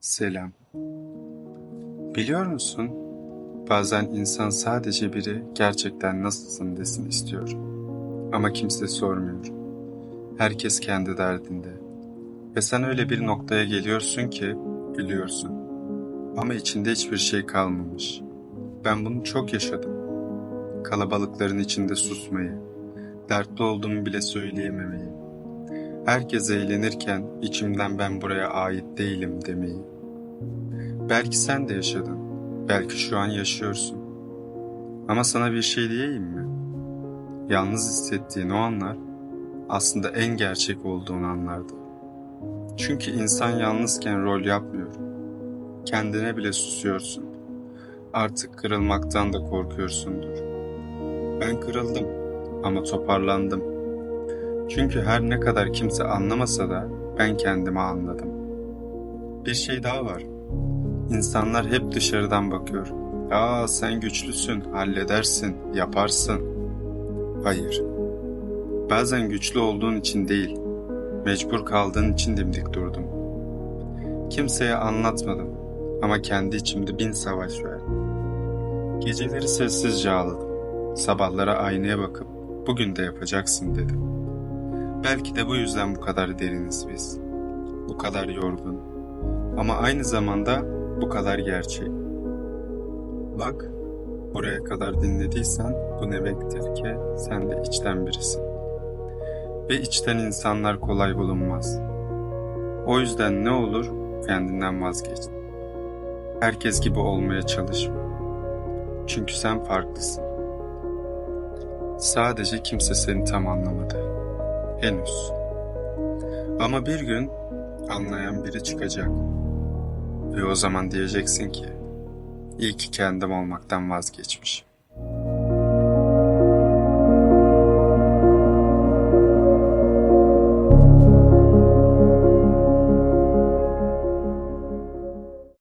Selam. Biliyor musun? Bazen insan sadece biri gerçekten nasılsın desin istiyor. Ama kimse sormuyor. Herkes kendi derdinde. Ve sen öyle bir noktaya geliyorsun ki gülüyorsun. Ama içinde hiçbir şey kalmamış. Ben bunu çok yaşadım. Kalabalıkların içinde susmayı, dertli olduğumu bile söyleyememeyi. Herkes eğlenirken içimden ben buraya ait değilim demeyi. Belki sen de yaşadın. Belki şu an yaşıyorsun. Ama sana bir şey diyeyim mi? Yalnız hissettiğin o anlar aslında en gerçek olduğun anlardı. Çünkü insan yalnızken rol yapmıyor. Kendine bile susuyorsun. Artık kırılmaktan da korkuyorsundur. Ben kırıldım ama toparlandım. Çünkü her ne kadar kimse anlamasa da ben kendimi anladım. Bir şey daha var. İnsanlar hep dışarıdan bakıyor. Aa sen güçlüsün, halledersin, yaparsın. Hayır. Bazen güçlü olduğun için değil, mecbur kaldığın için dimdik durdum. Kimseye anlatmadım ama kendi içimde bin savaş verdim. Geceleri sessizce ağladım. Sabahlara aynaya bakıp bugün de yapacaksın dedim. Belki de bu yüzden bu kadar deriniz biz. Bu kadar yorgun. Ama aynı zamanda bu kadar gerçek. Bak, buraya kadar dinlediysen bu demektir ki sen de içten birisin. Ve içten insanlar kolay bulunmaz. O yüzden ne olur kendinden vazgeç. Herkes gibi olmaya çalışma. Çünkü sen farklısın. Sadece kimse seni tam anlamadı. Henüz. Ama bir gün anlayan biri çıkacak. Ve o zaman diyeceksin ki iyi ki kendim olmaktan vazgeçmişim.